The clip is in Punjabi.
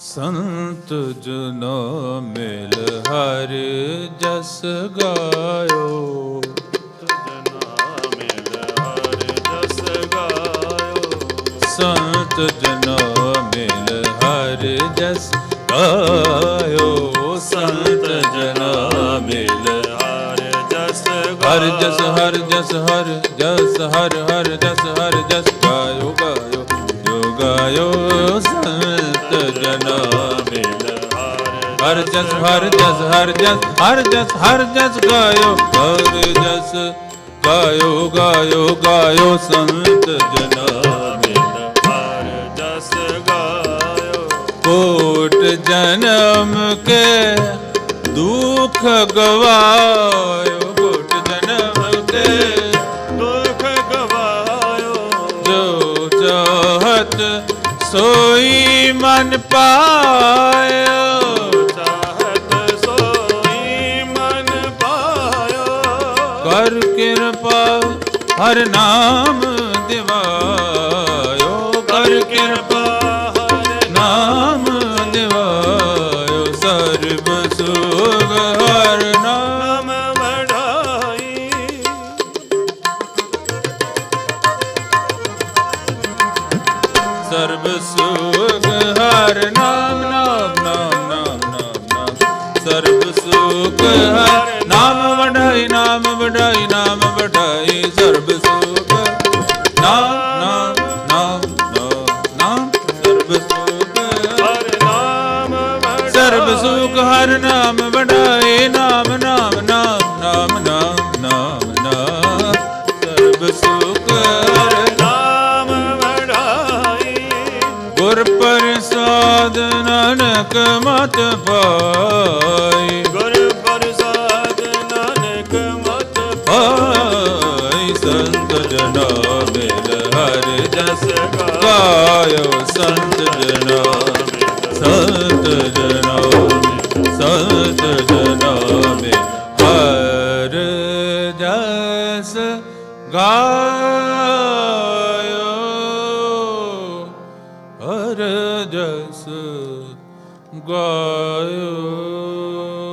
ਸੰਤ ਜਨਾ ਮਿਲ ਹਰ ਜਸ ਗਾਇਓ। ਮਿਲ ਹਰ ਜਸ ਗਾਇਓ ਸੰਤ ਜਨੋ ਮਿਲ ਹਰ ਜਸ ਗਾਇਓ। ਸੰਤ ਜਨਾ ਮਿਲ ਹਰ ਜਸ ਹਰ ਜਸ ਹਰ ਜਸ ਹਰ ਜਸ, ਹਰ ਹਰ ਜਸ ਹਰ ਜਸ ਗਾਇਓ ਗਾਇਓ, ਜੋ ਗਾਇਓ। ਜਨਾ ਮਿਲ ਹਰ ਜਸ ਹਰ ਜਸ ਹਰ ਜਸ ਹਰ ਜਸ ਹਰ ਜਸ ਗਾਇਓ, ਹਰ ਜਸ ਗਾਇਓ ਗਾਇਓ ਗਾਇਓ ਸੰਤ ਜਨਾ ਮਿਲ ਹਰ ਜਸ ਗਾਇਓ। ਕੋਟ ਜਨਮ ਕੇ ਦੁਖ ਗਵਾਇਓ, ਕੋਟ ਜਨਮ ਕੇ ਦੁਖ ਗਵਾਇਓ। ਜੋ ਚਾਹਤ ਸੋਈ ਮਨ ਪਾਇਓ ਚਾਹਤ ਸੋਈ ਮਨ ਪਾਇਓ। ਕਰ ਕਿਰਪਾ ਹਰ ਨਾਮ ਦਿਵਾਇਓ ਸਰਬ ਸੁਖ ਹਰ ਨਾਮ ਨਾਮ ਨਾਮ ਨਾਮ ਨਾਮ ਨਾਮ। ਸਰਬ ਸੁਖ ਹਰ ਨਾਮ ਵਢਾਈ ਨਾਮ ਵਢਾਈ ਨਾਮ ਵਢਾਈ ਸਰਬ ਸੁਖ ਨਾਮ ਨਾਮ ਨਾਮ ਨਾਮ ਨਾਮ। ਸਰਬ ਸੁਖ ਹਰ ਨਾਮ ਵਢਾਈ ਸਰਬ ਸੁਖ ਹਰ ਨਾਮ ਵਢਾਏ ਨਾਮ ਨਾਮ ਪ੍ਰਸਾਦ ਨਾਨਕ ਮਤ ਪਾਈ। ਗੁਰ ਪ੍ਰਸਾਦ ਨਾਨਕ ਮਤ ਪਾਈ ਸੰਤ ਜਨਾ ਮਿਲ ਹਰ ਜਸ ਗਾ ਗਾਇਓ ਸੰਤ ਜਨਾ ਸੰਤ ਜਨਾ ਸੰਤ ਜਨਾ ਮਿਲ ਹਰ ਜਸ ਗਾਇਓ ਗਾਇਓ।